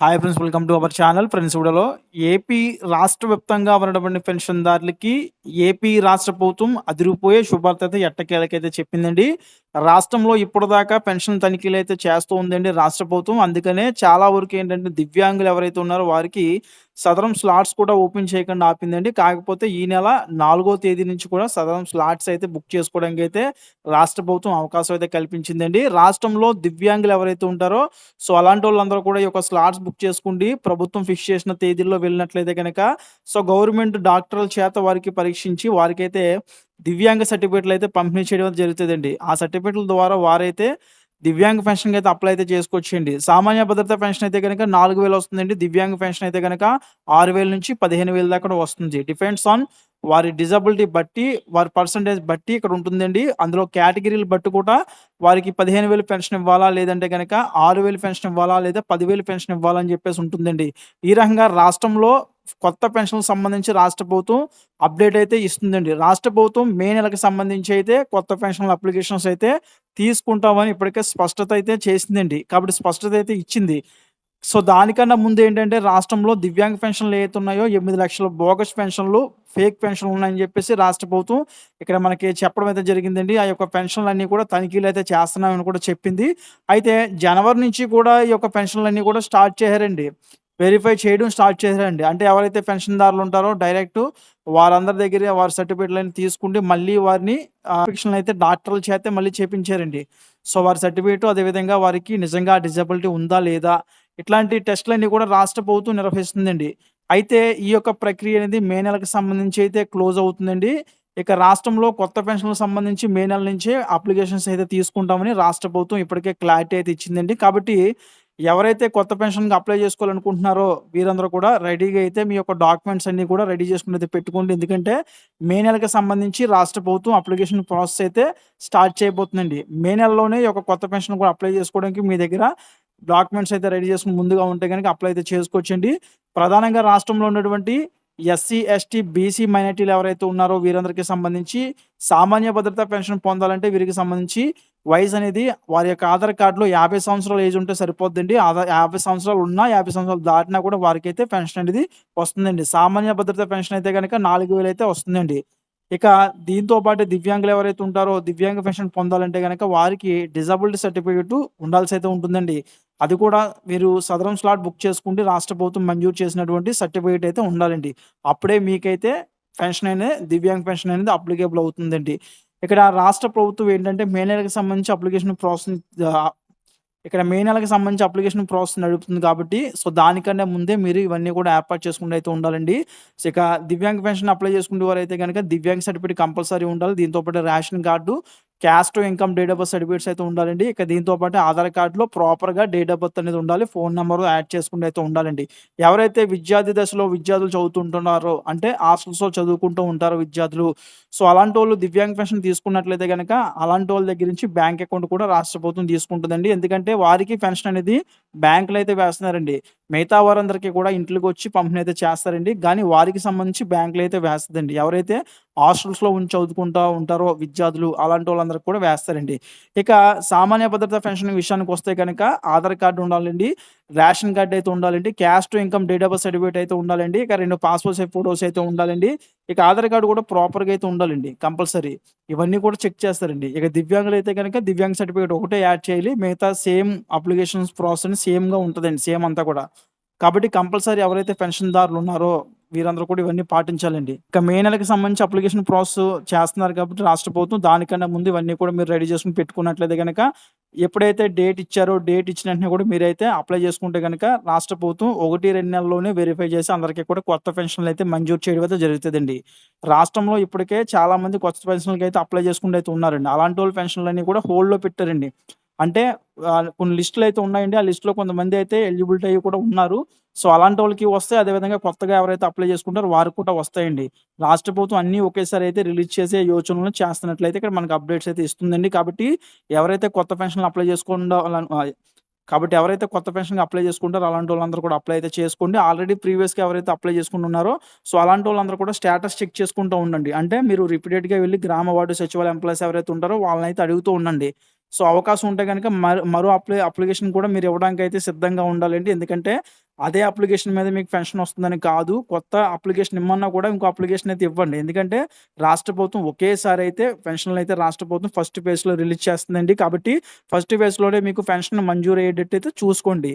Hi friends welcome to our channel friends ఇవిడలో AP రాష్ట్ర వ్యాప్తంగా ఉన్నటువంటి పెన్షన్దారులకి ఏపీ రాష్ట్ర ప్రభుత్వం అదిరిపోయే శుభార్త అయితే ఎట్టకేలకైతే చెప్పిందండి. రాష్ట్రంలో ఇప్పటిదాకా పెన్షన్ తనిఖీలు అయితే చేస్తూ ఉందండి రాష్ట్ర ప్రభుత్వం అందుకనే చాలా వరకు ఏంటంటే దివ్యాంగులు ఎవరైతే ఉన్నారో వారికి సదరం స్లాట్స్ కూడా ఓపెన్ చేయకుండా ఆపిందండి. కాకపోతే ఈ నెల నాలుగో తేదీ నుంచి కూడా సదరం స్లాట్స్ అయితే బుక్ చేసుకోవడానికి అయితే రాష్ట్ర ప్రభుత్వం అవకాశం అయితే కల్పించిందండి. రాష్ట్రంలో దివ్యాంగులు ఎవరైతే ఉంటారో సో అలాంటి వాళ్ళందరూ కూడా ఈ యొక్క స్లాట్స్ బుక్ చేసుకుండి ప్రభుత్వం ఫిక్స్ చేసిన తేదీల్లో వెళ్ళినట్లయితే కనుక సో గవర్నమెంట్ డాక్టర్ల చేత వారికి పరీక్షించి వారికైతే దివ్యాంగ సర్టిఫికేట్లు అయితే పంపిణీ చేయడం జరుగుతుందండి. ఆ సర్టిఫికేట్ల ద్వారా వారైతే దివ్యాంగ పెన్షన్ అయితే అప్లై అయితే చేసుకోవచ్చండి. సామాన్య భద్రత పెన్షన్ అయితే కనుక నాలుగు వేలు వస్తుందండి. దివ్యాంగ పెన్షన్ అయితే కనుక ఆరు వేల నుంచి పదిహేను వేలు దాకా వస్తుంది. డిపెండ్స్ ఆన్ వారి డిజబిలిటీ బట్టి వారి పర్సంటేజ్ బట్టి ఇక్కడ ఉంటుందండి. అందులో కేటగిరీలు బట్టి కూడా వారికి పదిహేను వేలు పెన్షన్ ఇవ్వాలా లేదంటే కనుక ఆరు వేలు పెన్షన్ ఇవ్వాలా లేదా పదివేలు పెన్షన్ ఇవ్వాలని చెప్పేసి ఉంటుందండి. ఈ రకంగా రాష్ట్రంలో కొత్త పెన్షన్ సంబంధించి రాష్ట్ర ప్రభుత్వం అప్డేట్ అయితే ఇస్తుందండి. రాష్ట్ర ప్రభుత్వం మే నెలకు సంబంధించి అయితే కొత్త పెన్షన్ అప్లికేషన్స్ అయితే తీసుకుంటామని ఇప్పటికే స్పష్టత అయితే చేసిందండి. కాబట్టి స్పష్టత అయితే ఇచ్చింది. సో దానికన్నా ముందు ఏంటంటే రాష్ట్రంలో దివ్యాంగ పెన్షన్లు ఏవైతే ఉన్నాయో ఎనిమిది లక్షల బోగస్ పెన్షన్లు ఫేక్ పెన్షన్లు ఉన్నాయని చెప్పేసి రాష్ట్ర ప్రభుత్వం ఇక్కడ మనకి చెప్పడం అయితే జరిగిందండి. ఆ యొక్క పెన్షన్లు అన్నీ కూడా తనిఖీలు అయితే చేస్తున్నామని కూడా చెప్పింది. అయితే జనవరి నుంచి కూడా ఈ యొక్క పెన్షన్లు అన్నీ కూడా స్టార్ట్ చేశారండి. వెరిఫై చేయడం స్టార్ట్ చేశారండి. అంటే ఎవరైతే పెన్షన్దారులు ఉంటారో డైరెక్ట్ వారందరి దగ్గర వారి సర్టిఫికేట్లని తీసుకుంటే మళ్ళీ వారిని పెన్షన్ అయితే డాక్టర్ల చేతే మళ్ళీ చేపించారండి. సో వారి సర్టిఫికేట్ అదేవిధంగా వారికి నిజంగా డిజబిలిటీ ఉందా లేదా ఇట్లాంటి టెస్టులన్నీ కూడా రాష్ట్ర ప్రభుత్వం నిర్వహిస్తుందండి. అయితే ఈ యొక్క ప్రక్రియ అనేది మే నెలకు సంబంధించి అయితే క్లోజ్ అవుతుందండి. ఇక రాష్ట్రంలో కొత్త పెన్షన్లకు సంబంధించి మే నెల నుంచే అప్లికేషన్స్ అయితే తీసుకుంటామని రాష్ట్ర ప్రభుత్వం ఇప్పటికే క్లారిటీ అయితే ఇచ్చిందండి. కాబట్టి ఎవరైతే కొత్త పెన్షన్కి అప్లై చేసుకోవాలనుకుంటున్నారో వీరందరూ కూడా రెడీగా అయితే మీ యొక్క డాక్యుమెంట్స్ అన్ని కూడా రెడీ చేసుకుని అయితే పెట్టుకోండి. ఎందుకంటే మే నెలకి సంబంధించి రాష్ట్ర ప్రభుత్వం అప్లికేషన్ ప్రాసెస్ అయితే స్టార్ట్ చేయబోతుందండి. మే నెలలోనే ఈ యొక్క కొత్త పెన్షన్ కూడా అప్లై చేసుకోవడానికి మీ దగ్గర డాక్యుమెంట్స్ అయితే రెడీ చేసుకుని ముందుగా ఉంటే కనుక అప్లై అయితే చేసుకోవచ్చండి. ప్రధానంగా రాష్ట్రంలో ఉన్నటువంటి ఎస్సీ ఎస్టీ బీసీ మైనార్టీలు ఎవరైతే ఉన్నారో వీరందరికీ సంబంధించి సామాన్య భద్రత పెన్షన్ పొందాలంటే వీరికి సంబంధించి వయసు అనేది వారి యొక్క ఆధార్ కార్డులో యాభై సంవత్సరాల ఏజ్ ఉంటే సరిపోద్దండి. ఆధార్ యాభై సంవత్సరాలు ఉన్నా యాభై సంవత్సరాలు దాటినా కూడా వారికి అయితే పెన్షన్ అనేది వస్తుందండి. సామాన్య భద్రత పెన్షన్ అయితే కనుక నాలుగు వేలు అయితే వస్తుందండి. ఇక దీంతో పాటు దివ్యాంగులు ఎవరైతే ఉంటారో దివ్యాంగ పెన్షన్ పొందాలంటే కనుక వారికి డిజబిలిటీ సర్టిఫికేట్ ఉండాల్సి అయితే ఉంటుందండి. అది కూడా మీరు సదరం స్లాట్ బుక్ చేసుకుంటే రాష్ట్ర ప్రభుత్వం మంజూరు చేసినటువంటి సర్టిఫికేట్ అయితే ఉండాలండి. అప్పుడే మీకైతే పెన్షన్ అనేది దివ్యాంగ పెన్షన్ అనేది అప్లికేబుల్ అవుతుందండి. ఇక్కడ రాష్ట్ర ప్రభుత్వం ఏంటంటే మే నెలకు సంబంధించి అప్లికేషన్ ప్రాసెస్ ఇక్కడ మే నెలకు సంబంధించి అప్లికేషన్ ప్రాసెస్ నడుపుతుంది కాబట్టి సో దానికన్నా ముందే మీరు ఇవన్నీ కూడా ఏర్పాటు చేసుకుంటూ అయితే ఉండాలండి. సో ఇక దివ్యాంగ పెన్షన్ అప్లై చేసుకునే వారు అయితే కనుక దివ్యాంగ సర్టిఫికేట్ కంపల్సరీ ఉండాలి. దీంతో పాటు ration card caste income date of birth certificates అయితే ఉండాలండి. ఇక దీంతో పాటు ఆధార్ కార్డులో ప్రాపర్గా డేట్ ఆఫ్ బర్త్ అనేది ఉండాలి. ఫోన్ నెంబర్ యాడ్ చేసుకుంటూ అయితే ఉండాలండి. ఎవరైతే విద్యార్థి దశలో విద్యార్థులు చదువుతుంటున్నారో అంటే హాస్టల్స్లో చదువుకుంటూ ఉంటారో విద్యార్థులు. సో అలాంటి వాళ్ళు దివ్యాంగ పెన్షన్ తీసుకున్నట్లయితే కనుక అలాంటి వాళ్ళ దగ్గర నుంచి బ్యాంక్ అకౌంట్ కూడా రాష్ట్ర ప్రభుత్వం తీసుకుంటుందండి. ఎందుకంటే వారికి పెన్షన్ అనేది బ్యాంకులు అయితే వేస్తున్నారండి. మిగతా వారందరికీ కూడా ఇంట్లోకి వచ్చి పంపిణీ అయితే చేస్తారండి. కానీ వారికి సంబంధించి బ్యాంకులు అయితే వేస్తుందండి. ఎవరైతే హాస్టల్స్లో ఉంచి చదువుకుంటూ ఉంటారో విద్యార్థులు అలాంటి వాళ్ళందరికీ కూడా వేస్తారండి. ఇక సామాన్య భద్రత పెన్షన్ విషయానికి వస్తే కనుక ఆధార్ కార్డు ఉండాలండి. రేషన్ కార్డు అయితే ఉండాలండి. Caste income date of certificate అయితే ఉండాలండి. ఇక రెండు పాస్పోర్ట్ సైజ్ ఫోటోస్ అయితే ఉండాలండి. ఇక ఆధార్ కార్డు కూడా ప్రాపర్గా అయితే ఉండాలండి కంపల్సరీ. ఇవన్నీ కూడా చెక్ చేస్తారండి. ఇక దివ్యాంగులు అయితే కనుక దివ్యాంగ సర్టిఫికేట్ ఒకటే యాడ్ చేయాలి మిగతా సేమ్ అప్లికేషన్స్ ప్రాసెస్ సేమ్గా ఉంటుందండి సేమ్ అంతా కూడా. కాబట్టి కంపల్సరీ ఎవరైతే పెన్షన్దారులు ఉన్నారో వీరందరూ కూడా ఇవన్నీ పాటించాలండి. ఇక మే నెలకి సంబంధించి అప్లికేషన్ ప్రాసెస్ చేస్తున్నారు కాబట్టి రాష్ట్ర ప్రభుత్వం దానికన్నా ముందు ఇవన్నీ కూడా మీరు రెడీ చేసుకుని పెట్టుకున్నట్లయితే కనుక ఎప్పుడైతే డేట్ ఇచ్చారో డేట్ ఇచ్చిన వెంటనే కూడా మీరైతే అప్లై చేసుకుంటే కనుక రాష్ట్ర ప్రభుత్వం ఒకటి రెండు నెలల్లోనే వెరిఫై చేసి అందరికీ కూడా కొత్త పెన్షన్లు అయితే మంజూరు చేయడం అయితే జరుగుతుందండి. రాష్ట్రంలో ఇప్పటికే చాలా మంది కొత్త పెన్షన్లకి అయితే అప్లై చేసుకుంటూ అయితే ఉన్నారండి. అలాంటి వాళ్ళ పెన్షన్లన్నీ కూడా హోల్డ్లో పెట్టారండి. అంటే కొన్ని లిస్టులు అయితే ఉన్నాయండి. ఆ లిస్టులో కొంతమంది అయితే ఎలిజిబిలిటీ అయ్యి కూడా ఉన్నారు. సో అలాంటి వాళ్ళకి వస్తే అదేవిధంగా కొత్తగా ఎవరైతే అప్లై చేసుకుంటారో వారికి కూడా వస్తాయండి. రాష్ట్ర ప్రభుత్వం అన్నీ ఒకేసారి అయితే రిలీజ్ చేసే యోచనలు చేస్తున్నట్లయితే ఇక్కడ మనకు అప్డేట్స్ అయితే ఇస్తుందండి. కాబట్టి ఎవరైతే కొత్త పెన్షన్లు అప్లై చేసుకుండా కాబట్టి ఎవరైతే కొత్త పెన్షన్కి అప్లై చేసుకుంటారో అలాంటి వాళ్ళందరూ కూడా అప్లై అయితే చేసుకోండి. ఆల్రెడీ ప్రీవియస్గా ఎవరైతే అప్లై చేసుకుంటున్నారో సో అలాంటి వాళ్ళందరూ కూడా స్టేటస్ చెక్ చేసుకుంటూ ఉండండి. అంటే మీరు రిపీటెడ్గా వెళ్ళి గ్రామ వార్డు సచివాలయ ఎంప్లాయీస్ ఎవరైతే ఉంటారో వాళ్ళని అయితే అడుగుతూ ఉండండి. సో అవకాశం ఉంటే కనుక మరో మరో అప్లై అప్లికేషన్ కూడా మీరు ఇవ్వడానికి అయితే సిద్ధంగా ఉండాలండి ఎందుకంటే అదే అప్లికేషన్ మీద మీకు పెన్షన్ వస్తుందని కాదు. కొత్త అప్లికేషన్ ఇమ్మన్నా కూడా ఇంకో అప్లికేషన్ అయితే ఇవ్వండి. ఎందుకంటే రాష్ట్ర ప్రభుత్వం ఒకేసారి అయితే పెన్షన్లు అయితే రాష్ట్ర ప్రభుత్వం ఫస్ట్ ఫేజ్‌లో రిలీజ్ చేస్తుందండి. కాబట్టి ఫస్ట్ ఫేజ్‌లోనే మీకు పెన్షన్ మంజూరు అయ్యేటట్టు అయితే చూసుకోండి.